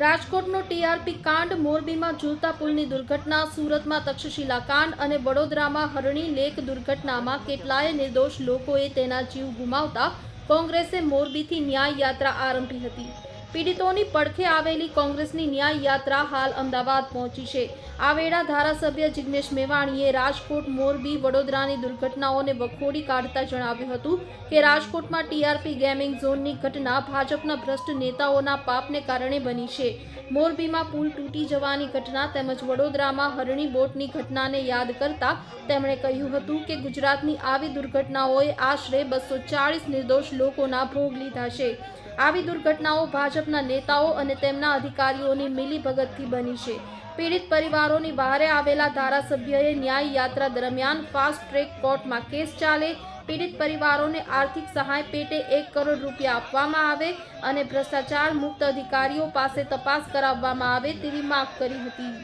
રાજકોટનો TRP કાંડ, મોરબીમાં ઝૂલતા પુલની દુર્ઘટના, સુરતમાં તક્ષશિલા કાંડ અને વડોદરામાં હરણી લેક દુર્ઘટનામાં કેટલાય નિર્દોષ લોકોએ તેના જીવ ગુમાવતા કોંગ્રેસે મોરબીથી ન્યાય યાત્રા આરંભી હતી. પીડિતોની પડખે આવેલી કોંગ્રેસની ન્યાય યાત્રા હાલ અમદાવાદ પહોંચી છે. આ ધારાસભ્ય જિગ્નેશ મેવાણીએ રાજકોટ, મોરબી, વડોદરાની દુર્ઘટનાઓને વખોડી કાઢતા જણાવ્યું હતું કે રાજકોટમાં ટીઆરપી ગેમિંગ ઝોનની ઘટના ભાજપના ભ્રષ્ટ નેતાઓના પાપને કારણે બની છે. મોરબીમાં પુલ તૂટી જવાની ઘટના તેમજ વડોદરામાં હરણી બોટની ઘટનાને યાદ કરતા તેમણે કહ્યું હતું કે ગુજરાતની આવી દુર્ઘટનાઓએ આશરે બસો ચાળીસ નિર્દોષ લોકોના ભોગ લીધા છે. આવી દુર્ઘટનાઓ ભાજપના નેતાઓ અને તેમના અધિકારીઓની મિલીભગતથી બની છે. પીડિત પરિવારોની બહારે આવેલા ધારાસભ્યએ ન્યાય યાત્રા દરમિયાન ફાસ્ટ ટ્રેક કોર્ટમાં કેસ ચાલે, પીડિત પરિવારોને આર્થિક સહાય પેટે એક કરોડ રૂપિયા આપવામાં આવે અને ભ્રષ્ટાચાર મુક્ત અધિકારીઓ પાસે તપાસ કરાવવામાં આવે તેવી માંગ કરી હતી.